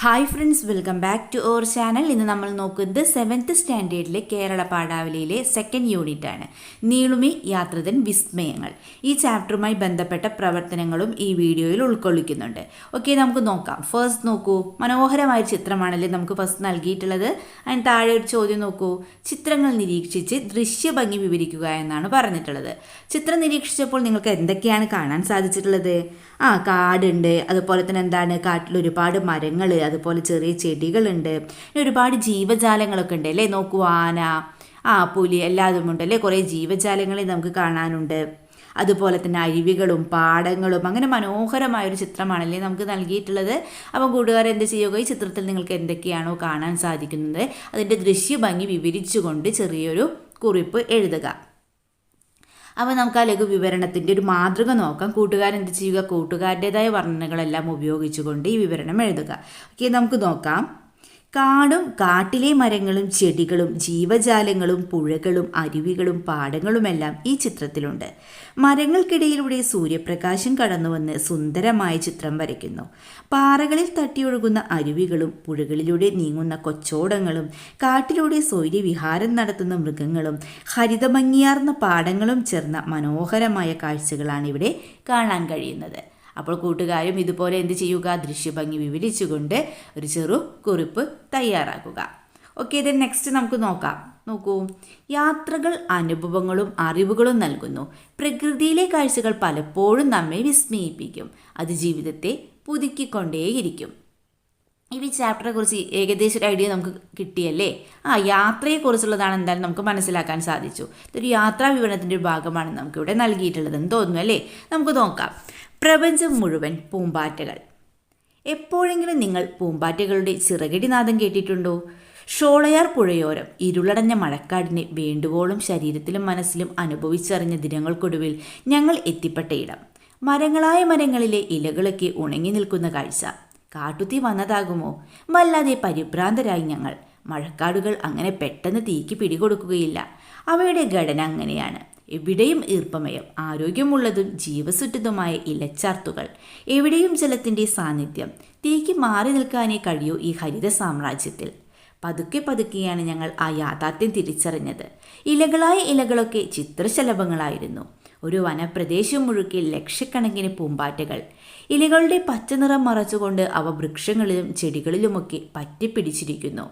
Hi friends welcome back to our channel ഇന്ന് നമ്മൾ നോക്കുന്നത് സെവൻത്ത് സ്റ്റാൻഡേർഡിലെ കേരള പാഠാവലിയിലെ സെക്കൻഡ് യൂണിറ്റ് ആണ്. നീളുമി യാത്രതൻ വിസ്മയങ്ങൾ. ഈ ചാപ്റ്ററുമായി ബന്ധപ്പെട്ട പ്രവർത്തനങ്ങളും ഈ വീഡിയോയിൽ ഉൾക്കൊള്ളിക്കുന്നുണ്ട്. ഓക്കെ നമുക്ക് നോക്കാം. ഫസ്റ്റ് നോക്കൂ. മനോഹരമായ ചിത്രമാണല്ലേ നമുക്ക് ഫസ്റ്റ് നൽകിയിട്ടുള്ളത്. അതിന് താഴെ ഒരു ചോദ്യം നോക്കൂ. ചിത്രങ്ങൾ നിരീക്ഷിച്ച് ദൃശ്യഭംഗി വിവരിക്കുക എന്നാണ് പറഞ്ഞിട്ടുള്ളത്. ചിത്രം നിരീക്ഷിച്ചപ്പോൾ നിങ്ങൾക്ക് എന്തൊക്കെയാണ് കാണാൻ സാധിച്ചിട്ടുള്ളത്? ആ കാടുണ്ട്. അതുപോലെ തന്നെ എന്താണ്? കാട്ടിൽ ഒരുപാട് മരങ്ങൾ അതുപോലെ ചെറിയ ചെടികളുണ്ട്. പിന്നെ ഒരുപാട് ജീവജാലങ്ങളൊക്കെ ഉണ്ട് അല്ലേ? നോക്കൂ ആന ആ പുലി എല്ലാതും ഉണ്ട് അല്ലേ? കുറേ ജീവജാലങ്ങളെ നമുക്ക് കാണാനുണ്ട്. അതുപോലെ തന്നെ അരുവികളും പാടങ്ങളും അങ്ങനെ മനോഹരമായ ഒരു ചിത്രമാണല്ലേ നമുക്ക് നൽകിയിട്ടുള്ളത്. അപ്പം കൂട്ടുകാർ എന്ത് ചെയ്യുക? ഈ ചിത്രത്തിൽ നിങ്ങൾക്ക് എന്തൊക്കെയാണോ കാണാൻ സാധിക്കുന്നത്? അതിന്റെ ദൃശ്യഭംഗി വിവരിച്ചുകൊണ്ട് ചെറിയൊരു കുറിപ്പ് എഴുതുക. അപ്പോൾ നമുക്ക് ആ ലഘു വിവരണത്തിന്റെ ഒരു മാതൃക നോക്കാം. കൂട്ടുകാരൻ എന്ത് ചെയ്യുക? കൂട്ടുകാരുടേതായ വർണനകളെല്ലാം ഉപയോഗിച്ചുകൊണ്ട് ഈ വിവരണം എഴുതുക. ഓക്കെ നമുക്ക് നോക്കാം. കാടും കാട്ടിലെ മരങ്ങളും ചെടികളും ജീവജാലങ്ങളും പുഴകളും അരുവികളും പാടങ്ങളുമെല്ലാം ഈ ചിത്രത്തിലുണ്ട്. മരങ്ങൾക്കിടയിലൂടെ സൂര്യപ്രകാശം കടന്നുവന്ന് സുന്ദരമായ ചിത്രം വരയ്ക്കുന്നു. പാറകളിൽ തട്ടിയൊഴുകുന്ന അരുവികളും പുഴകളിലൂടെ നീങ്ങുന്ന കൊച്ചോടങ്ങളും കാട്ടിലൂടെ സൂര്യവിഹാരം നടത്തുന്ന മൃഗങ്ങളും ഹരിതഭംഗിയാർന്ന പാടങ്ങളും ചേർന്ന മനോഹരമായ കാഴ്ചകളാണ് ഇവിടെ കാണാൻ കഴിയുന്നത്. അപ്പോൾ കൂട്ടുകാരും ഇതുപോലെ എന്ത് ചെയ്യുക? ദൃശ്യഭംഗി വിവരിച്ചുകൊണ്ട് ഒരു ചെറു കുറിപ്പ് തയ്യാറാക്കുക. ഓക്കെ ഇത് നെക്സ്റ്റ് നമുക്ക് നോക്കാം. നോക്കൂ. യാത്രകൾ അനുഭവങ്ങളും അറിവുകളും നൽകുന്നു. പ്രകൃതിയിലെ കാഴ്ചകൾ പലപ്പോഴും നമ്മെ വിസ്മയിപ്പിക്കും. അത് ജീവിതത്തെ പുതുക്കിക്കൊണ്ടേയിരിക്കും. ഈ ചാപ്റ്ററെ കുറിച്ച് ഏകദേശം ഒരു ഐഡിയ നമുക്ക് കിട്ടിയല്ലേ? ആ യാത്രയെക്കുറിച്ചുള്ളതാണ് എന്തായാലും നമുക്ക് മനസ്സിലാക്കാൻ സാധിച്ചു. ഇതൊരു യാത്രാ വിവരണത്തിന്റെ ഒരു ഭാഗമാണ് നമുക്കിവിടെ നൽകിയിട്ടുള്ളതെന്ന് തോന്നുന്നു അല്ലേ? നമുക്ക് നോക്കാം. പ്രപഞ്ചം മുഴുവൻ പൂമ്പാറ്റകൾ. എപ്പോഴെങ്കിലും നിങ്ങൾ പൂമ്പാറ്റകളുടെ ചിറകടിനാദം കേട്ടിട്ടുണ്ടോ? ഷോളയാർ പുഴയോരം ഇരുളടഞ്ഞ മഴക്കാടിനെ വേണ്ടുവോളം ശരീരത്തിലും മനസ്സിലും അനുഭവിച്ചറിഞ്ഞ ദിനങ്ങൾക്കൊടുവിൽ ഞങ്ങൾ എത്തിപ്പെട്ട ഇടം. മരങ്ങളായ മരങ്ങളിലെ ഇലകളൊക്കെ ഉണങ്ങി നിൽക്കുന്ന കാഴ്ച. കാട്ടുതീ വന്നതാകുമോ? വല്ലാതെ പരിഭ്രാന്തരായി ഞങ്ങൾ. മഴക്കാടുകൾ അങ്ങനെ പെട്ടെന്ന് തീക്ക് പിടികൊടുക്കുകയില്ല. അവയുടെ ഘടന അങ്ങനെയാണ്. എവിടെയും ഈർപ്പമയം ആരോഗ്യമുള്ളതും ജീവസുറ്റതുമായ ഇലച്ചാർത്തുകൾ. എവിടെയും ജലത്തിന്റെ സാന്നിധ്യം. തീക്ക് മാറി നിൽക്കാനേ കഴിയൂ ഈ ഹരിത സാമ്രാജ്യത്തിൽ. പതുക്കെ പതുക്കെയാണ് ഞങ്ങൾ ആ യാഥാർത്ഥ്യം തിരിച്ചറിഞ്ഞത്. ഇലകളായ ഇലകളൊക്കെ ചിത്രശലഭങ്ങളായിരുന്നു. ഒരു വനപ്രദേശം മുഴുക്കി ലക്ഷക്കണക്കിന് പൂമ്പാറ്റകൾ. ഇലകളുടെ പച്ചനിറം മറച്ചുകൊണ്ട് അവ വൃക്ഷങ്ങളിലും ചെടികളിലുമൊക്കെ പറ്റിപ്പിടിച്ചിരിക്കുന്നു.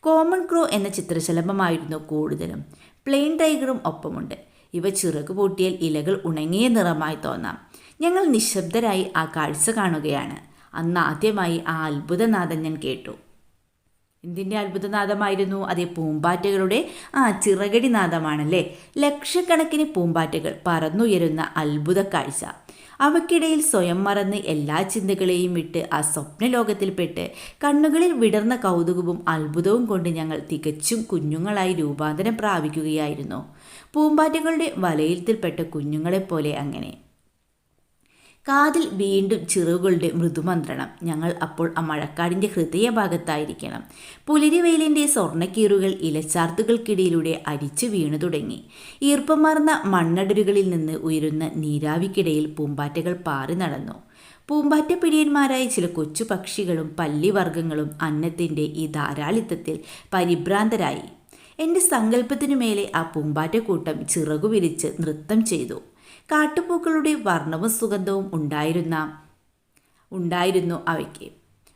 കോമൺ ക്രോ എന്ന ചിത്രശലഭമായിരുന്നു കൂടുതലും. പ്ലെയിൻ ടൈഗറും ഒപ്പമുണ്ട്. ഇവ ചിറക് പൂട്ടിയാൽ ഇലകൾ ഉണങ്ങിയ നിറമായി തോന്നാം. ഞങ്ങൾ നിശബ്ദരായി ആ കാഴ്ച കാണുകയാണ്. അന്ന് ആദ്യമായി ആ അത്ഭുതനാദം ഞാൻ കേട്ടു. എന്തിന്റെ അത്ഭുതനാദമായിരുന്നു? അതേ പൂമ്പാറ്റകളുടെ ആ ചിറകടി നാദമാണല്ലേ? ലക്ഷക്കണക്കിന് പൂമ്പാറ്റകൾ പറന്നുയരുന്ന അത്ഭുത കാഴ്ച. അവയ്ക്കിടയിൽ സ്വയം മറന്ന് എല്ലാ ചിന്തകളെയും വിട്ട് ആ സ്വപ്നലോകത്തിൽപ്പെട്ട് കണ്ണുകളിൽ വിടർന്ന കൗതുകവും അത്ഭുതവും കൊണ്ട് ഞങ്ങൾ തികച്ചും കുഞ്ഞുങ്ങളായി രൂപാന്തരം പ്രാപിക്കുകയായിരുന്നു. പൂമ്പാറ്റകളുടെ വലയത്തിൽപ്പെട്ട കുഞ്ഞുങ്ങളെപ്പോലെ അങ്ങനെ. കാതിൽ വീണ്ടും ചിറകുകളുടെ മൃദുമന്ത്രണം. ഞങ്ങൾ അപ്പോൾ ആ മഴക്കാടിന്റെ ഹൃദയഭാഗത്തായിരിക്കണം. പുലരിവെയിലിന്റെ സ്വർണക്കീറുകൾ ഇലച്ചാർത്തുകൾക്കിടയിലൂടെ അരിച്ചു വീണു തുടങ്ങി. ഈർപ്പമാർന്ന മണ്ണടരുകളിൽ നിന്ന് ഉയരുന്ന നീരാവിക്കിടയിൽ പൂമ്പാറ്റകൾ പാറി നടന്നു. പൂമ്പാറ്റ പിടിയന്മാരായ ചില കൊച്ചു പക്ഷികളും പല്ലിവർഗങ്ങളും അന്നത്തിന്റെ ഈ ധാരാളിത്തത്തിൽ പരിഭ്രാന്തരായി. എന്റെ സങ്കല്പത്തിനു മേലെ ആ പൂമ്പാറ്റക്കൂട്ടം ചിറകു വിരിച്ച് നൃത്തം ചെയ്തു. കാട്ടുപൂക്കളുടെ വർണവും സുഗന്ധവും ഉണ്ടായിരുന്ന ഉണ്ടായിരുന്നു അവയ്ക്ക്.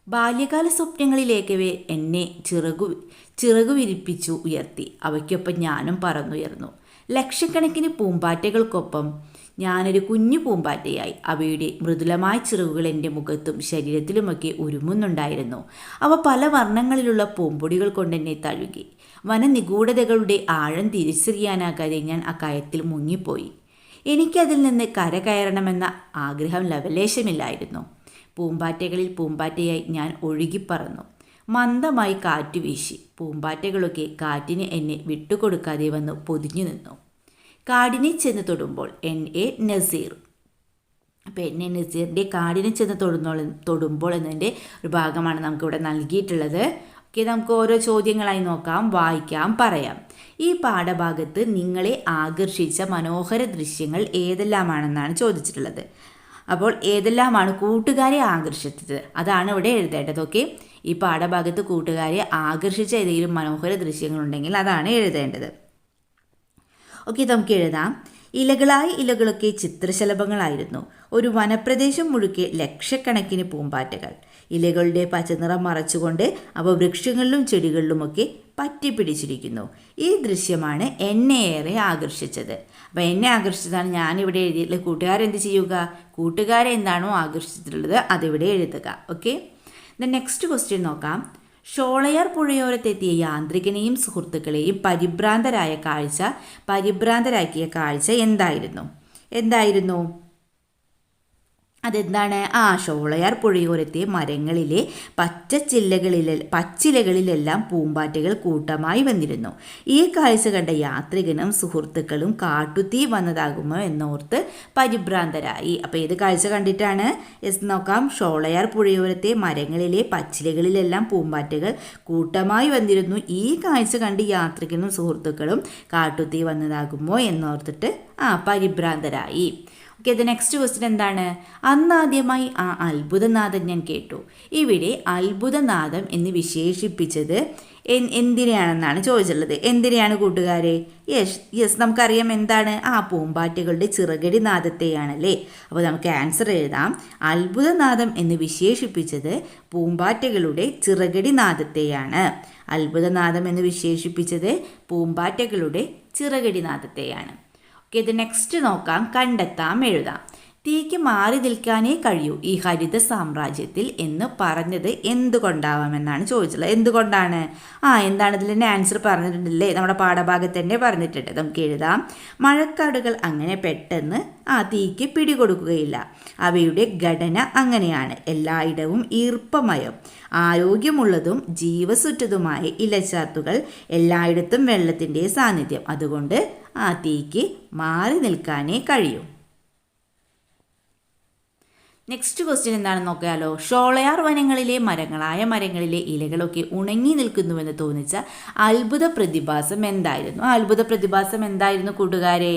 ബാല്യകാല സ്വപ്നങ്ങളിലേക്കവേ എന്നെ ചിറകു ചിറകു വിരിപ്പിച്ചു ഉയർത്തി. അവയ്ക്കൊപ്പം ഞാനും പറന്നുയർന്നു. ലക്ഷക്കണക്കിന് പൂമ്പാറ്റകൾക്കൊപ്പം ഞാനൊരു കുഞ്ഞു പൂമ്പാറ്റയായി. അവയുടെ മൃദുലമായ ചിറകുകൾ എന്റെ മുഖത്തും ശരീരത്തിലുമൊക്കെ ഉരുമുന്നുണ്ടായിരുന്നു. അവ പല വർണങ്ങളിലുള്ള പൂമ്പൊടികൾ കൊണ്ടെന്നെ തഴുകി. വനനിഗൂഢതകളുടെ ആഴം തിരിച്ചറിയാനാകാതെ ഞാൻ ആ കയത്തിൽ മുങ്ങിപ്പോയി. എനിക്കതിൽ നിന്ന് കര കയറണമെന്ന ആഗ്രഹം ലവലേശമില്ലായിരുന്നു. പൂമ്പാറ്റകളിൽ പൂമ്പാറ്റയായി ഞാൻ ഒഴുകിപ്പറന്നു. മന്ദമായി കാറ്റ് വീശി. പൂമ്പാറ്റകളൊക്കെ കാറ്റിന് എന്നെ വിട്ടുകൊടുക്കാതെ വന്ന് പൊതിഞ്ഞു നിന്നു. കാടിനെ ചെന്ന് തൊടുമ്പോൾ എൻ. എ. നസീർ. അപ്പോൾ എൻ. എ. നസീറിന്റെ കാടിനെ ചെന്ന് തൊടുന്നോൾ തൊടുമ്പോൾ എന്നതിന്റെ ഒരു ഭാഗമാണ് നമുക്കിവിടെ നൽകിയിട്ടുള്ളത്. ഓക്കെ നമുക്ക് ഓരോ ചോദ്യങ്ങളായി നോക്കാം വായിക്കാം പറയാം. ഈ പാഠഭാഗത്ത് നിങ്ങളെ ആകർഷിച്ച മനോഹര ദൃശ്യങ്ങൾ ഏതെല്ലാമാണെന്നാണ് ചോദിച്ചിട്ടുള്ളത്. അപ്പോൾ ഏതെല്ലാമാണ് കൂട്ടുകാരെ ആകർഷിച്ചത്? അതാണ് ഇവിടെ എഴുതേണ്ടത് ഓക്കെ? ഈ പാഠഭാഗത്ത് കൂട്ടുകാരെ ആകർഷിച്ച ഏതെങ്കിലും മനോഹര ദൃശ്യങ്ങളുണ്ടെങ്കിൽ അതാണ് എഴുതേണ്ടത്. ഓക്കെ നമുക്ക് എഴുതാം. ഇലകളായ ഇലകളൊക്കെ ചിത്രശലഭങ്ങളായിരുന്നു. ഒരു വനപ്രദേശം മുഴുക്കെ ലക്ഷക്കണക്കിന് പൂമ്പാറ്റകൾ. ഇലകളുടെ പച്ചനിറം മറച്ചുകൊണ്ട് അവ വൃക്ഷങ്ങളിലും ചെടികളിലുമൊക്കെ പറ്റിപ്പിടിച്ചിരിക്കുന്നു. ഈ ദൃശ്യമാണ് എന്നെ ഏറെ ആകർഷിച്ചത്. അപ്പം എന്നെ ആകർഷിച്ചതാണ് ഞാനിവിടെ എഴുതിയിട്ടുള്ള കൂട്ടുകാരെന്ത് ചെയ്യുക? കൂട്ടുകാരെ എന്താണോ ആകർഷിച്ചിട്ടുള്ളത് അതിവിടെ എഴുതുക. ഓക്കെ ദ നെക്സ്റ്റ് ക്വസ്റ്റ്യൻ നോക്കാം. ഷോളയാർ പുഴയോരത്തെത്തിയ യാന്ത്രികനെയും സുഹൃത്തുക്കളെയും പരിഭ്രാന്തരായ കാഴ്ച പരിഭ്രാന്തരാക്കിയ കാഴ്ച എന്തായിരുന്നു? എന്തായിരുന്നു? അതെന്താണ്? ആ ഷോളയാർ പുഴയോരത്തെ മരങ്ങളിലെ പച്ചച്ചില്ലകളിലെ പച്ചിലകളിലെല്ലാം പൂമ്പാറ്റകൾ കൂട്ടമായി വന്നിരുന്നു. ഈ കാഴ്ച കണ്ട യാത്രികനും സുഹൃത്തുക്കളും കാട്ടുതീ വന്നതാകുമോ എന്നോർത്ത് പരിഭ്രാന്തരായി. അപ്പോൾ ഏത് കാഴ്ച കണ്ടിട്ടാണ്? എസ് നോക്കാം. ഷോളയാർ പുഴയോരത്തെ മരങ്ങളിലെ പച്ചിലകളിലെല്ലാം പൂമ്പാറ്റകൾ കൂട്ടമായി വന്നിരുന്നു. ഈ കാഴ്ച കണ്ട് യാത്രികനും സുഹൃത്തുക്കളും കാട്ടുതീ വന്നതാകുമോ എന്നോർത്തിട്ട് ആ പരിഭ്രാന്തരായി. ഓക്കെ ദ നെക്സ്റ്റ് ക്വസ്റ്റ്യൻ എന്താണ്? അന്നാദ്യമായി ആ അത്ഭുതനാദം ഞാൻ കേട്ടു. ഇവിടെ അത്ഭുതനാദം എന്ന് വിശേഷിപ്പിച്ചത് എന്തിനെയാണെന്നാണ് ചോദിച്ചിട്ടുള്ളത്. എന്തിനെയാണ് കൂട്ടുകാരെ? യെസ് യെസ് നമുക്കറിയാം എന്താണ്? ആ പൂമ്പാറ്റകളുടെ ചിറകടി നാദത്തെയാണല്ലേ. അപ്പോൾ നമുക്ക് ആൻസർ എഴുതാം. അത്ഭുതനാദം എന്ന് വിശേഷിപ്പിച്ചത് പൂമ്പാറ്റകളുടെ ചിറകടി നാദത്തെയാണ്. അത്ഭുതനാദം എന്ന് വിശേഷിപ്പിച്ചത് പൂമ്പാറ്റകളുടെ ചിറകടി നാദത്തെയാണ്. ഇത് നെക്സ്റ്റ് നോക്കാം. കണ്ടെത്താം എഴുതാം. തീക്ക് മാറി നിൽക്കാനേ കഴിയൂ. ഈ ഹരിത സാമ്രാജ്യത്തിൽ എന്ന് പറഞ്ഞത് എന്തുകൊണ്ടാവാമെന്നാണ് ചോദിച്ചത് എന്തുകൊണ്ടാണ്? ആ എന്താണ് തന്നെ ആൻസർ പറഞ്ഞിട്ടുണ്ടല്ലേ? നമ്മുടെ പാഠഭാഗത്ത് തന്നെ പറഞ്ഞിട്ടുണ്ട്. നമുക്ക് എഴുതാം. മഴക്കാടുകൾ അങ്ങനെ പെട്ടെന്ന് ആ തീക്ക് പിടികൊടുക്കുകയില്ല. അവയുടെ ഘടന അങ്ങനെയാണ്. എല്ലായിടവും ഈർപ്പമയം. ആരോഗ്യമുള്ളതും ജീവസുറ്റതുമായ ഇലച്ചാർത്തുകൾ എല്ലായിടത്തും വെള്ളത്തിന്റെ സാന്നിധ്യം. അതുകൊണ്ട് ആ തീക്ക് മാറി നിൽക്കാനേ കഴിയൂ. നെക്സ്റ്റ് ക്വസ്റ്റ്യൻ എന്താണെന്ന് നോക്കിയാലോ? ഷോളയാർ വനങ്ങളിലെ മരങ്ങളായ മരങ്ങളിലെ ഇലകളൊക്കെ ഉണങ്ങി നിൽക്കുന്നുവെന്ന് തോന്നിച്ച അത്ഭുത പ്രതിഭാസം എന്തായിരുന്നു? ആ അത്ഭുത പ്രതിഭാസം എന്തായിരുന്നു കൂട്ടുകാരെ?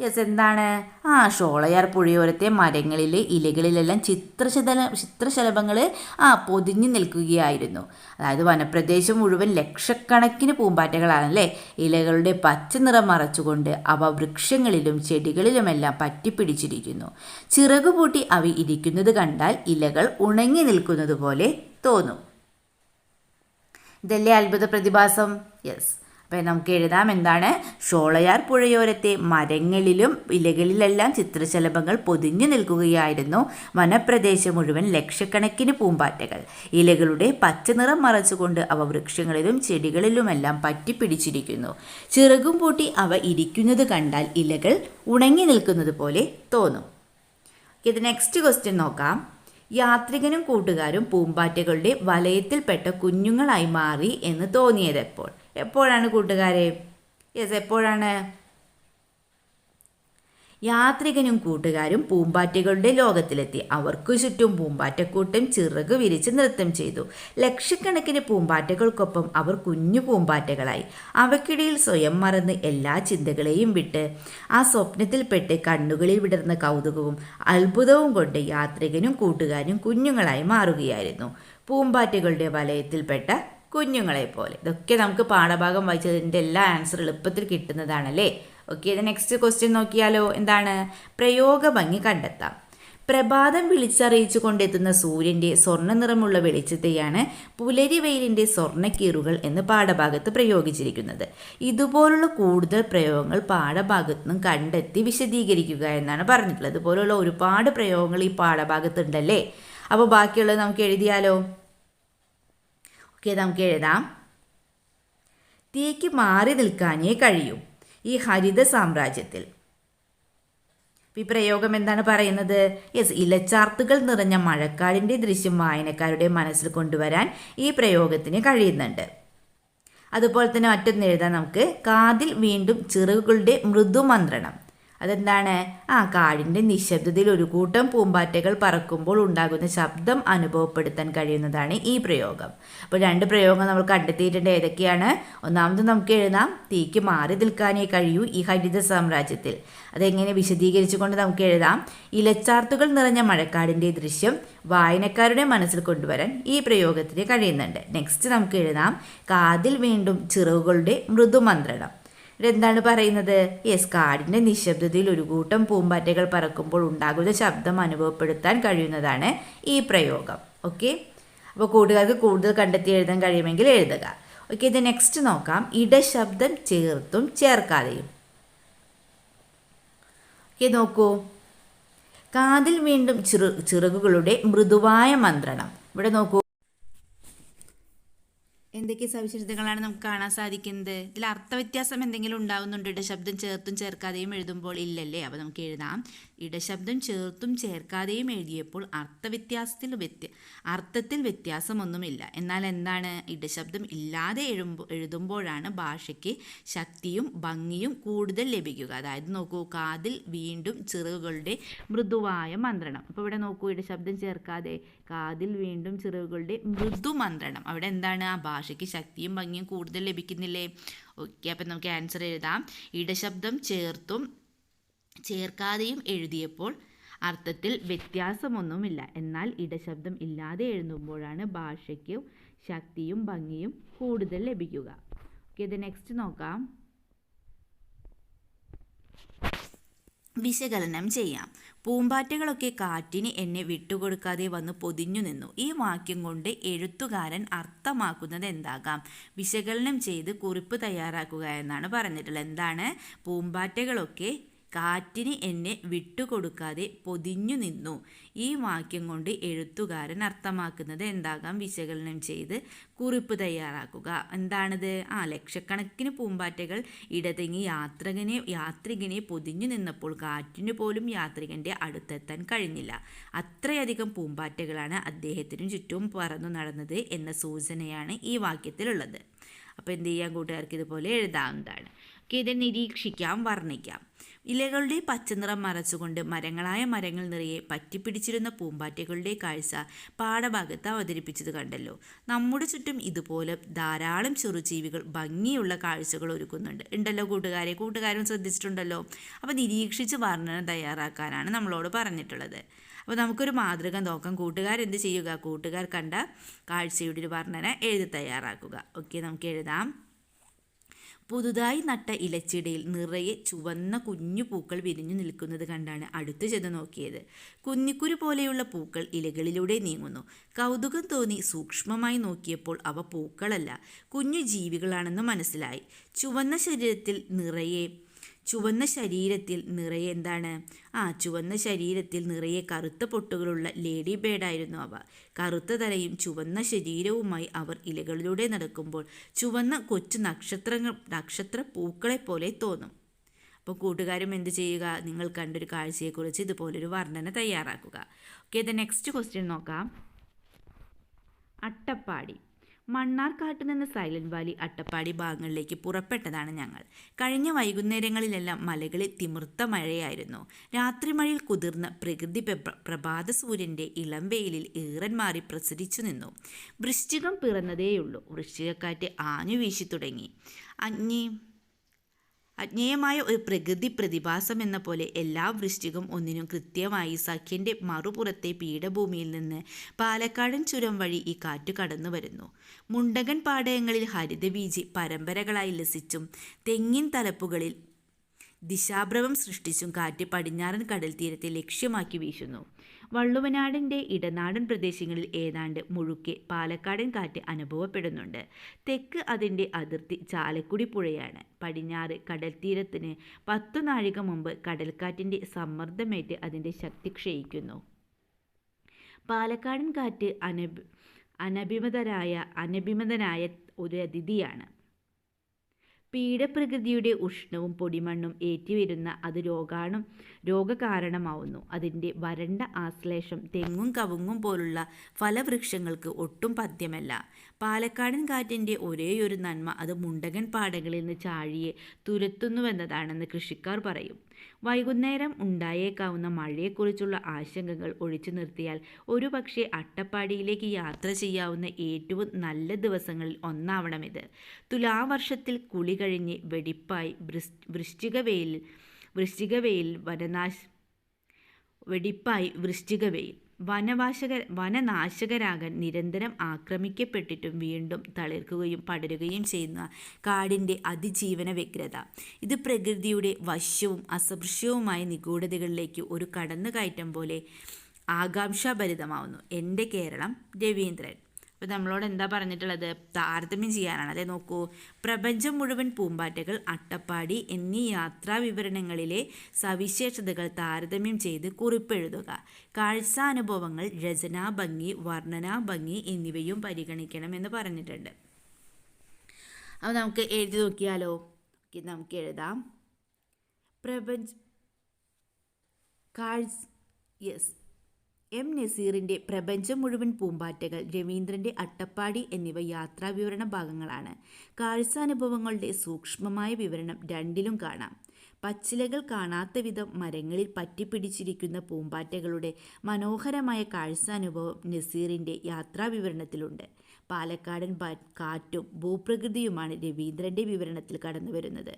യെസ് എന്താണ്? ആ ഷോളയാർ പുഴയോരത്തെ മരങ്ങളിൽ ഇലകളിലെല്ലാം ചിത്രശല ചിത്രശലഭങ്ങൾ ആ പൊതിഞ്ഞു നിൽക്കുകയായിരുന്നു. അതായത് വനപ്രദേശം മുഴുവൻ ലക്ഷക്കണക്കിന് പൂമ്പാറ്റകളാണല്ലേ? ഇലകളുടെ പച്ച നിറം മറച്ചുകൊണ്ട് അവ വൃക്ഷങ്ങളിലും ചെടികളിലുമെല്ലാം പറ്റിപ്പിടിച്ചിരിക്കുന്നു. ചിറകുപൂട്ടി അവ ഇരിക്കുന്നത് കണ്ടാൽ ഇലകൾ ഉണങ്ങി നിൽക്കുന്നത് പോലെ തോന്നും. ഇതല്ലേ അത്ഭുത പ്രതിഭാസം? യെസ് അപ്പം നമുക്ക് എഴുതാം. എന്താണ്? ഷോളയാർ പുഴയോരത്തെ മരങ്ങളിലും ഇലകളിലെല്ലാം ചിത്രശലഭങ്ങൾ പൊതിഞ്ഞു നിൽക്കുകയായിരുന്നു. വനപ്രദേശം മുഴുവൻ ലക്ഷക്കണക്കിന് പൂമ്പാറ്റകൾ. ഇലകളുടെ പച്ചനിറം മറച്ചുകൊണ്ട് അവ വൃക്ഷങ്ങളിലും ചെടികളിലുമെല്ലാം പറ്റിപ്പിടിച്ചിരിക്കുന്നു. ചിറകും പൂട്ടി അവ ഇരിക്കുന്നത് കണ്ടാൽ ഇലകൾ ഉണങ്ങി നിൽക്കുന്നത് പോലെ തോന്നും. ഇത് നെക്സ്റ്റ് ക്വസ്റ്റ്യൻ നോക്കാം. യാത്രികനും കൂട്ടുകാരും പൂമ്പാറ്റകളുടെ വലയത്തിൽപ്പെട്ട കുഞ്ഞുങ്ങളായി മാറി എന്ന് തോന്നിയത് എപ്പോൾ എപ്പോഴാണ് കൂട്ടുകാരെ? യെസ് എപ്പോഴാണ്? യാത്രികനും കൂട്ടുകാരും പൂമ്പാറ്റകളുടെ ലോകത്തിലെത്തി. അവർക്കു ചുറ്റും പൂമ്പാറ്റക്കൂട്ടം ചിറക് വിരിച്ച് നൃത്തം ചെയ്തു. ലക്ഷക്കണക്കിന് പൂമ്പാറ്റകൾക്കൊപ്പം അവർ കുഞ്ഞു പൂമ്പാറ്റകളായി. അവക്കിടയിൽ സ്വയം മറന്ന് എല്ലാ ചിന്തകളെയും വിട്ട് ആ സ്വപ്നത്തിൽപ്പെട്ട് കണ്ണുകളിൽ വിടർന്ന കൗതുകവും അത്ഭുതവും കൊണ്ട് യാത്രികനും കൂട്ടുകാരും കുഞ്ഞുങ്ങളായി മാറുകയായിരുന്നു. പൂമ്പാറ്റകളുടെ വലയത്തിൽപ്പെട്ട കുഞ്ഞുങ്ങളെ പോലെ ഇതൊക്കെ നമുക്ക് പാഠഭാഗം വായിച്ചതിന്റെ എല്ലാ ആൻസർ എളുപ്പത്തിൽ കിട്ടുന്നതാണല്ലേ? ഓക്കെ നെക്സ്റ്റ് ക്വസ്റ്റ്യൻ നോക്കിയാലോ എന്താണ്? പ്രയോഗ ഭംഗി കണ്ടെത്താം. പ്രഭാതം വിളിച്ചറിയിച്ചു കൊണ്ടെത്തുന്ന സൂര്യന്റെ സ്വർണ നിറമുള്ള വെളിച്ചത്തെയാണ് പുലരി വെയിലിന്റെ സ്വർണക്കീറുകൾ എന്ന് പാഠഭാഗത്ത് പ്രയോഗിച്ചിരിക്കുന്നത്. ഇതുപോലുള്ള കൂടുതൽ പ്രയോഗങ്ങൾ പാഠഭാഗത്തു നിന്നും കണ്ടെത്തി വിശദീകരിക്കുക എന്നാണ് പറഞ്ഞിട്ടുള്ളത്. ഇതുപോലുള്ള ഒരുപാട് പ്രയോഗങ്ങൾ ഈ പാഠഭാഗത്തുണ്ടല്ലേ? അപ്പോൾ ബാക്കിയുള്ളത് നമുക്ക് എഴുതിയാലോ? ഓക്കെ നമുക്ക് എഴുതാം. തീക്ക് മാറി നിൽക്കാനേ കഴിയൂ ഈ ഹരിത സാമ്രാജ്യത്തിൽ. ഈ പ്രയോഗം എന്താണ് പറയുന്നത്? യെസ് ഇലച്ചാർത്തുകൾ നിറഞ്ഞ മഴക്കാടിന്റെ ദൃശ്യം വായനക്കാരുടെ മനസ്സിൽ കൊണ്ടുവരാൻ ഈ പ്രയോഗത്തിന് കഴിയുന്നുണ്ട്. അതുപോലെ തന്നെ മറ്റൊന്ന് എഴുതാം നമുക്ക്. കാതിൽ വീണ്ടും ചിറകുകളുടെ മൃദുമന്ത്രണം. അതെന്താണ്? ആ കാടിന്റെ നിശബ്ദതയിൽ ഒരു കൂട്ടം പൂമ്പാറ്റകൾ പറക്കുമ്പോൾ ഉണ്ടാകുന്ന ശബ്ദം അനുഭവപ്പെടുത്താൻ കഴിയുന്നതാണ് ഈ പ്രയോഗം. അപ്പോൾ രണ്ട് പ്രയോഗങ്ങൾ നമ്മൾ കണ്ടെത്തിയിട്ടുണ്ട്. ഏതൊക്കെയാണ്? ഒന്നാമത് നമുക്ക് എഴുതാം. തീക്ക് മാറി നിൽക്കാനേ കഴിയൂ ഈ ഹരിത സാമ്രാജ്യത്തിൽ. അതെങ്ങനെ വിശദീകരിച്ചുകൊണ്ട് നമുക്ക് എഴുതാം. ഇലച്ചാർത്തുകൾ നിറഞ്ഞ മഴക്കാടിന്റെ ദൃശ്യം വായനക്കാരുടെ മനസ്സിൽ കൊണ്ടുവരാൻ ഈ പ്രയോഗത്തിന് കഴിയുന്നുണ്ട്. നെക്സ്റ്റ് നമുക്ക് എഴുതാം. കാതിൽ വീണ്ടും ചിറകുകളുടെ മൃദുമന്ത്രണം. ഇതെന്താണ് പറയുന്നത്? യെസ് കാടിന്റെ നിശബ്ദതയിൽ ഒരു കൂട്ടം പൂമ്പാറ്റകൾ പറക്കുമ്പോൾ ഉണ്ടാകുന്ന ശബ്ദം അനുഭവപ്പെടുത്താൻ കഴിയുന്നതാണ് ഈ പ്രയോഗം. ഓക്കെ? അപ്പോൾ കൂട്ടുകാർക്ക് കൂടുതൽ കണ്ടെത്തി എഴുതാൻ കഴിയുമെങ്കിൽ എഴുതുക. ഓക്കെ ഇത് നെക്സ്റ്റ് നോക്കാം. ഇടശബ്ദം ചേർത്തും ചേർക്കാതെയും. ഓക്കെ നോക്കൂ. കാതിൽ വീണ്ടും ചിറു ചിറകുകളുടെ മൃദുവായ മന്ത്രണം. ഇവിടെ നോക്കൂ. എന്തൊക്കെ സവിശേഷതകളാണ് നമുക്ക് കാണാൻ സാധിക്കുന്നത്? ഇതിൽ അർത്ഥവ്യത്യാസം എന്തെങ്കിലും ഉണ്ടാവുന്നുണ്ട്? ഇടശബ്ദം ചേർത്തും ചേർക്കാതെയും എഴുതുമ്പോൾ ഇല്ലല്ലേ? അപ്പോൾ നമുക്ക് എഴുതാം. ഇടശബ്ദം ചേർത്തും ചേർക്കാതെയും എഴുതിയപ്പോൾ അർത്ഥവ്യത്യാസത്തിൽ വ്യത്യ അർത്ഥത്തിൽ വ്യത്യാസമൊന്നുമില്ല. എന്നാൽ എന്താണ്? ഇടശബ്ദം ഇല്ലാതെ എഴുമ്പോൾ എഴുതുമ്പോഴാണ് ഭാഷയ്ക്ക് ശക്തിയും ഭംഗിയും കൂടുതൽ ലഭിക്കുക. അതായത് നോക്കൂ കാതിൽ വീണ്ടും ചിറകുകളുടെ മൃദുവായ മന്ത്രണം. അപ്പോൾ ഇവിടെ നോക്കൂ ഇടശബ്ദം ചേർക്കാതെ കാതിൽ വീണ്ടും ചിറകുകളുടെ മൃദു മന്ത്രണം അവിടെ എന്താണ്? ആ ഭാഷയ്ക്ക് ശക്തിയും ഭംഗിയും കൂടുതൽ ലഭിക്കുന്നില്ലേ? ഓക്കെ അപ്പം നമുക്ക് ആൻസർ എഴുതാം. ഇടശബ്ദം ചേർത്തും ചേർക്കാതെയും എഴുതിയപ്പോൾ അർത്ഥത്തിൽ വ്യത്യാസമൊന്നുമില്ല. എന്നാൽ ഇടശബ്ദം ഇല്ലാതെ എഴുതുമ്പോഴാണ് ഭാഷയ്ക്ക് ശക്തിയും ഭംഗിയും കൂടുതൽ ലഭിക്കുക. ഓക്കെ ഇത് നെക്സ്റ്റ് നോക്കാം. വിശകലനം ചെയ്യാം. പൂമ്പാറ്റകളൊക്കെ കാറ്റിന് എന്നെ വിട്ടുകൊടുക്കാതെ വന്ന് പൊതിഞ്ഞു നിന്നു. ഈ വാക്യം കൊണ്ട് എഴുത്തുകാരൻ അർത്ഥമാക്കുന്നത് എന്താകാം? വിശകലനം ചെയ്ത് കുറിപ്പ് തയ്യാറാക്കുക എന്നാണ് പറഞ്ഞിട്ടുള്ളത്. എന്താണ്? പൂമ്പാറ്റകളൊക്കെ കാറ്റിന് എന്നെ വിട്ടുകൊടുക്കാതെ പൊതിഞ്ഞു നിന്നു. ഈ വാക്യം കൊണ്ട് എഴുത്തുകാരൻ അർത്ഥമാക്കുന്നത് എന്താകാം? വിശകലനം ചെയ്ത് കുറിപ്പ് തയ്യാറാക്കുക. എന്താണിത്? ആ ലക്ഷക്കണക്കിന് പൂമ്പാറ്റകൾ ഇടതെങ്ങി യാത്രകനെ യാത്രികനെ പൊതിഞ്ഞു നിന്നപ്പോൾ കാറ്റിന് പോലും യാത്രികന്റെ അടുത്തെത്താൻ കഴിഞ്ഞില്ല. അത്രയധികം പൂമ്പാറ്റകളാണ് അദ്ദേഹത്തിനു ചുറ്റും പറന്നു നടന്നത് എന്ന സൂചനയാണ് ഈ വാക്യത്തിലുള്ളത്. അപ്പോൾ എന്ത് ചെയ്യാം കൂട്ടുകാർക്ക്? ഇതുപോലെ എഴുതാവുന്നതാണ്. ഓക്കെ ഇത് നിരീക്ഷിക്കാം വർണിക്കാം. ഇലകളുടെ പച്ചനിറം മറച്ചുകൊണ്ട് മരങ്ങളായ മരങ്ങൾ നിറയെ പറ്റിപ്പിടിച്ചിരുന്ന പൂമ്പാറ്റകളുടെ കാഴ്ച പാഠഭാഗത്ത് അവതരിപ്പിച്ചത് കണ്ടല്ലോ. നമ്മുടെ ചുറ്റും ഇതുപോലെ ധാരാളം ചെറുജീവികൾ ഭംഗിയുള്ള കാഴ്ചകൾ ഒരുക്കുന്നുണ്ട്. ഉണ്ടല്ലോ കൂട്ടുകാരെ? കൂട്ടുകാരും ശ്രദ്ധിച്ചിട്ടുണ്ടല്ലോ. അപ്പോൾ നിരീക്ഷിച്ച് വർണന തയ്യാറാക്കാനാണ് നമ്മളോട് പറഞ്ഞിട്ടുള്ളത്. അപ്പോൾ നമുക്കൊരു മാതൃക നോക്കാം. കൂട്ടുകാരെന്ത് ചെയ്യുക? കൂട്ടുകാർ കണ്ട കാഴ്ചയുടെ ഒരു വർണന എഴുതി തയ്യാറാക്കുക. ഓക്കെ നമുക്ക് എഴുതാം. പുതുതായി നട്ട ഇലച്ചിടയിൽ നിറയെ ചുവന്ന കുഞ്ഞു പൂക്കൾ വിരിഞ്ഞു നിൽക്കുന്നത് കണ്ടാണ് അടുത്തു ചെന്ന് നോക്കിയത്. കുന്നിക്കുരു പോലെയുള്ള പൂക്കൾ ഇലകളിലൂടെ നീങ്ങുന്നു. കൗതുകം തോന്നി സൂക്ഷ്മമായി നോക്കിയപ്പോൾ അവ പൂക്കളല്ല കുഞ്ഞു ജീവികളാണെന്ന് മനസ്സിലായി. ചുവന്ന ശരീരത്തിൽ നിറയെ ചുവന്ന ശരീരത്തിൽ നിറയെ എന്താണ്? ആ ചുവന്ന ശരീരത്തിൽ നിറയെ കറുത്ത പൊട്ടുകളുള്ള ലേഡി ബേഡായിരുന്നു അവ. കറുത്ത തലയും ചുവന്ന ശരീരവുമായി അവർ ഇലകളിലൂടെ നടക്കുമ്പോൾ ചുവന്ന കൊച്ചു നക്ഷത്രങ്ങൾ നക്ഷത്ര പൂക്കളെ പോലെ തോന്നും. അപ്പോൾ കൂട്ടുകാരും എന്ത് ചെയ്യുക? നിങ്ങൾ കണ്ടൊരു കാഴ്ചയെക്കുറിച്ച് ഇതുപോലൊരു വർണന തയ്യാറാക്കുക. ഓക്കെ ദ നെക്സ്റ്റ് ക്വസ്റ്റ്യൻ നോക്കാം. അട്ടപ്പാടി. മണ്ണാർക്കാട്ട് നിന്ന് സൈലന്റ് വാലി അട്ടപ്പാടി ഭാഗങ്ങളിലേക്ക് പുറപ്പെട്ടതാണ് ഞങ്ങൾ. കഴിഞ്ഞ വൈകുന്നേരങ്ങളിലെല്ലാം മലകളിൽ തിമിർത്ത മഴയായിരുന്നു. രാത്രി മഴയിൽ കുതിർന്ന പ്രകൃതി പ്രഭാത സൂര്യന്റെ ഇളം വെയിലിൽ ഈറൻ മാറി പ്രസരിച്ചു നിന്നു. വൃശ്ചികം പിറന്നതേയുള്ളൂ. വൃശ്ചികക്കാറ്റ് ആഞ്ഞു വീശി തുടങ്ങി. അഞ്ഞി അജ്ഞേയമായ ഒരു പ്രകൃതി പ്രതിഭാസം എന്ന പോലെ എല്ലാ വൃഷ്ടികും ഒന്നിനും കൃത്യമായി സഖ്യന്റെ മറുപുറത്തെ പീഠഭൂമിയിൽ നിന്ന് പാലക്കാടൻ ചുരം വഴി ഈ കാറ്റ് കടന്നു വരുന്നു. മുണ്ടകൻ പാടയങ്ങളിൽ ഹരിതബീജി പരമ്പരകളായി ലസിച്ചും തെങ്ങിൻ തലപ്പുകളിൽ ദിശാഭ്രവം സൃഷ്ടിച്ചും കാറ്റ് പടിഞ്ഞാറൻ കടൽ തീരത്തെ ലക്ഷ്യമാക്കി വീശുന്നു. വള്ളുവനാടിന്റെ ഇടനാടൻ പ്രദേശങ്ങളിൽ ഏതാണ്ട് മുഴുക്കെ പാലക്കാടൻ കാറ്റ് അനുഭവപ്പെടുന്നുണ്ട്. തെക്ക് അതിന്റെ അതിർത്തി ചാലക്കുടി പുഴയാണ്. പടിഞ്ഞാറ് കടൽ തീരത്തിന് പത്തു നാഴിക മുമ്പ് കടൽക്കാറ്റിന്റെ സമ്മർദ്ദമേറ്റ് അതിന്റെ ശക്തി ക്ഷയിക്കുന്നു. പാലക്കാടൻ കാറ്റ് അനഭി അനഭിമതരായ അനഭിമതനായ ഒരു അതിഥിയാണ്. പീഡപ്രകൃതിയുടെ ഉഷ്ണവും പൊടിമണ്ണും ഏറ്റുവരുന്ന അത് രോഗാണു രോഗകാരണമാവുന്നു. അതിന്റെ വരണ്ട ആശ്ലേഷം തെങ്ങും കവുങ്ങും പോലുള്ള ഫലവൃക്ഷങ്ങൾക്ക് ഒട്ടും പദ്യമല്ല പാലക്കാടൻ കാറ്റിന്റെ ഒരേയൊരു നന്മ അത് മുണ്ടകൻ പാടങ്ങളിൽ നിന്ന് ചാഴിയെ തുരത്തുന്നുവെന്നതാണെന്ന് കൃഷിക്കാർ പറയും. വൈകുന്നേരം ഉണ്ടായേക്കാവുന്ന മഴയെക്കുറിച്ചുള്ള ആശങ്കകൾ ഒഴിച്ചു നിർത്തിയാൽ ഒരുപക്ഷെ അട്ടപ്പാടിയിലേക്ക് യാത്ര ചെയ്യാവുന്ന ഏറ്റവും നല്ല ദിവസങ്ങളിൽ ഒന്നാവണം ഇത് തുലാവർഷത്തിൽ കുളി കഴിഞ്ഞ് വെടിപ്പായി വൃസ് വൃശ്ചിക വെയിൽ വൃശ്ചിക വെയിൽ വനനാശ വെടിപ്പായി വൃശ്ചിക വെയിൽ വനവാശക വനനാശകരാകാൻ നിരന്തരം ആക്രമിക്കപ്പെട്ടിട്ടും വീണ്ടും തളിർക്കുകയും പടരുകയും ചെയ്യുന്ന കാടിന്റെ അതിജീവന വ്യഗ്രത. ഇത് പ്രകൃതിയുടെ വശ്യവും അസദൃശ്യവുമായ നിഗൂഢതകളിലേക്ക് ഒരു കടന്നുകയറ്റം പോലെ ആകാംക്ഷാഭരിതമാവുന്നു. എന്റെ കേരളം രവീന്ദ്രൻ. അപ്പോൾ നമ്മളോട് എന്താ പറഞ്ഞിട്ടുള്ളത്? താരതമ്യം ചെയ്യാനാണ്. അതെ നോക്കൂ. പ്രപഞ്ചം മുഴുവൻ പൂമ്പാറ്റകൾ അട്ടപ്പാടി എന്നീ യാത്രാ വിവരണങ്ങളിലെ സവിശേഷതകൾ താരതമ്യം ചെയ്ത് കുറിപ്പെഴുതുക. കാഴ്ചാനുഭവങ്ങൾ രചനാ ഭംഗി വർണനാ ഭംഗി എന്നിവയും പരിഗണിക്കണം എന്ന് പറഞ്ഞിട്ടുണ്ട്. അപ്പോൾ നമുക്ക് എഴുതി നോക്കിയാലോ? നമുക്ക് എഴുതാം. പ്രപഞ്ച കാഴ്ച യെസ്. എം നസീറിന്റെ പ്രപഞ്ചം മുഴുവൻ പൂമ്പാറ്റകൾ രവീന്ദ്രന്റെ അട്ടപ്പാടി എന്നിവ യാത്രാവിവരണ ഭാഗങ്ങളാണ്. കാഴ്ചാനുഭവങ്ങളുടെ സൂക്ഷ്മമായ വിവരണം രണ്ടിലും കാണാം. പച്ചിലകൾ കാണാത്ത വിധം മരങ്ങളിൽ പറ്റിപ്പിടിച്ചിരിക്കുന്ന പൂമ്പാറ്റകളുടെ മനോഹരമായ കാഴ്ചാനുഭവം നസീറിന്റെ യാത്രാവിവരണത്തിലുണ്ട്. പാലക്കാടൻ കാറ്റും ഭൂപ്രകൃതിയുമാണ് രവീന്ദ്രന്റെ വിവരണത്തിൽ കടന്നുവരുന്നത്.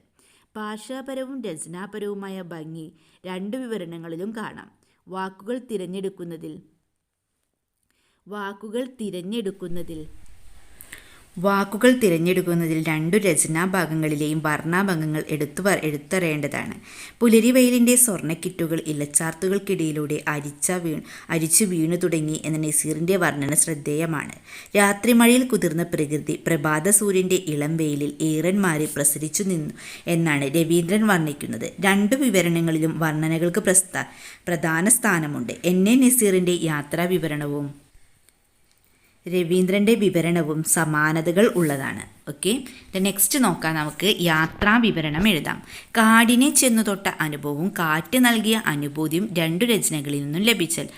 ഭാഷാപരവും രചനാപരവുമായ ഭംഗി രണ്ട് വിവരണങ്ങളിലും കാണാം. വാക്കുകൾ തിരഞ്ഞെടുക്കുന്നതിൽ. വാക്കുകൾ തിരഞ്ഞെടുക്കുന്നതിൽ. വാക്കുകൾ തിരഞ്ഞെടുക്കുന്നതിൽ രണ്ടു രചനാഭാഗങ്ങളിലെയും വർണാഭംഗങ്ങൾ എടുത്തു എടുത്തറിയേണ്ടതാണ്. പുലരിവയലിന്റെ സ്വർണക്കിറ്റുകൾ ഇലച്ചാർത്തുകൾക്കിടയിലൂടെ അരിച്ച വീ അരിച്ചു വീണു തുടങ്ങി എന്ന നസീറിന്റെ വർണന ശ്രദ്ധേയമാണ്. രാത്രിമഴയിൽ കുതിർന്ന പ്രകൃതി പ്രഭാത സൂര്യന്റെ ഇളം വെയിലിൽ ഏറന്മാരെ പ്രസരിച്ചു നിന്നു എന്നാണ് രവീന്ദ്രൻ വർണിക്കുന്നത്. രണ്ടു വിവരണങ്ങളിലും വർണനകൾക്ക് പ്രസ്ഥ പ്രധാന സ്ഥാനമുണ്ട്. എൻ. എ. നസീറിന്റെ യാത്രാ വിവരണവും രവീന്ദ്രന്റെ വിവരണവും സമാനതകൾ ഉള്ളതാണ്. ഓക്കെ നെക്സ്റ്റ് നോക്കാം നമുക്ക് യാത്രാ വിവരണം എഴുതാം. കാടിനെ ചെന്നു തൊട്ട അനുഭവവും കാറ്റ് നൽകിയ അനുഭൂതിയും രണ്ടു രചനകളിൽ നിന്നും ലഭിച്ചാൽ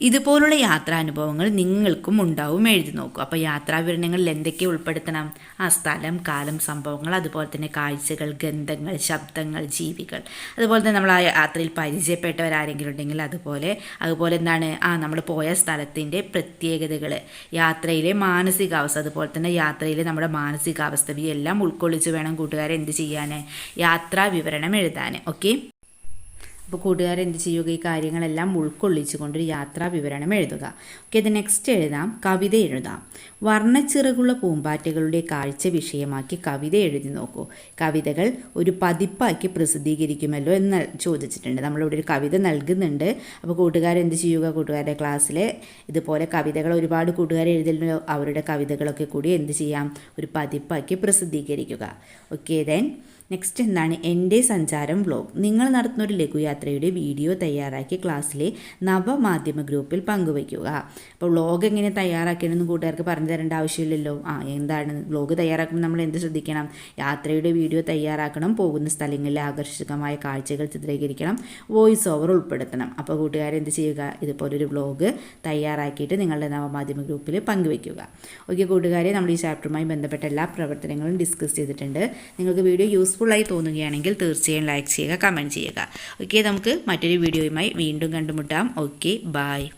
ഇതുപോലുള്ള യാത്രാനുഭവങ്ങൾ നിങ്ങൾക്കും ഉണ്ടാവും. എഴുതി നോക്കൂ. അപ്പോൾ യാത്രാവിവരണങ്ങളിൽ എന്തൊക്കെ ഉൾപ്പെടുത്തണം? ആ സ്ഥലം കാലം സംഭവങ്ങൾ അതുപോലെ തന്നെ കാഴ്ചകൾ ഗന്ധങ്ങൾ ശബ്ദങ്ങൾ ജീവികൾ. അതുപോലെ തന്നെ നമ്മൾ ആ യാത്രയിൽ പരിചയപ്പെട്ടവരാരെങ്കിലും ഉണ്ടെങ്കിൽ അതുപോലെ അതുപോലെ എന്താണ്? ആ നമ്മൾ പോയ സ്ഥലത്തിന്റെ പ്രത്യേകതകൾ യാത്രയിലെ മാനസികാവസ്ഥ അതുപോലെ തന്നെ യാത്രയിലെ നമ്മുടെ മാനസികാവസ്ഥ ഇവയെല്ലാം ഉൾക്കൊള്ളിച്ച് വേണം കൂട്ടുകാരെ എന്ത് ചെയ്യാൻ? യാത്രാ വിവരണം എഴുതാൻ. ഓക്കെ? അപ്പോൾ കൂട്ടുകാർ എന്ത് ചെയ്യുക? ഈ കാര്യങ്ങളെല്ലാം ഉൾക്കൊള്ളിച്ചുകൊണ്ട് ഒരു യാത്രാ വിവരണം എഴുതുക. ഓക്കെ ഇത് നെക്സ്റ്റ് എഴുതാം. കവിത എഴുതാം. വർണച്ചിറകുള്ള പൂമ്പാറ്റകളുടെ കാഴ്ച വിഷയമാക്കി കവിത എഴുതി നോക്കൂ. കവിതകൾ ഒരു പതിപ്പാക്കി പ്രസിദ്ധീകരിക്കുമല്ലോ എന്ന് ചോദിച്ചിട്ടുണ്ട്. നമ്മളിവിടെ ഒരു കവിത നൽകുന്നുണ്ട്. അപ്പോൾ കൂട്ടുകാർ എന്ത് ചെയ്യുക? കൂട്ടുകാരുടെ ക്ലാസ്സിൽ ഇതുപോലെ കവിതകൾ ഒരുപാട് കൂട്ടുകാർ എഴുതുന്ന അവരുടെ കവിതകളൊക്കെ കൂടി എന്ത് ചെയ്യാം? ഒരു പതിപ്പാക്കി പ്രസിദ്ധീകരിക്കുക. ഓക്കെ ദെൻ നെക്സ്റ്റ് എന്താണ് എന്റെ സഞ്ചാരം വ്ലോഗ് നിങ്ങൾ നടത്തുന്ന ഒരു ലഘുയാത്രയുടെ വീഡിയോ തയ്യാറാക്കി ക്ലാസ്സിലെ നവമാധ്യമ ഗ്രൂപ്പിൽ പങ്കുവയ്ക്കുക. അപ്പോൾ വ്ലോഗ് എങ്ങനെ തയ്യാറാക്കണമെന്ന് കൂട്ടുകാർക്ക് പറഞ്ഞു തരേണ്ട ആവശ്യമില്ലല്ലോ. ആ എന്താണ്? വ്ലോഗ് തയ്യാറാക്കുമ്പോൾ നമ്മൾ എന്ത് ശ്രദ്ധിക്കണം? യാത്രയുടെ വീഡിയോ തയ്യാറാക്കണം പോകുന്ന സ്ഥലങ്ങളിലെ ആകർഷകമായ കാഴ്ചകൾ ചിത്രീകരിക്കണം വോയിസ് ഓവർ ഉൾപ്പെടുത്തണം. അപ്പോൾ കൂട്ടുകാരെന്ത് ചെയ്യുക? ഇതുപോലൊരു വ്ലോഗ് തയ്യാറാക്കിയിട്ട് നിങ്ങളുടെ നവമാധ്യമ ഗ്രൂപ്പിൽ പങ്കുവയ്ക്കുക. ഓക്കെ കൂട്ടുകാരെ നമ്മൾ ഈ ചാപ്റ്ററുമായി ബന്ധപ്പെട്ട എല്ലാ പ്രവർത്തനങ്ങളും ഡിസ്കസ് ചെയ്തിട്ടുണ്ട്. നിങ്ങൾക്ക് വീഡിയോ യൂസ്ഫുള്ളായി തോന്നുകയാണെങ്കിൽ തീർച്ചയായും ലൈക്ക് ചെയ്യുക കമന്റ് ചെയ്യുക. ഓക്കെ നമുക്ക് മറ്റൊരു വീഡിയോയുമായി വീണ്ടും കണ്ടുമുട്ടാം. Okay bye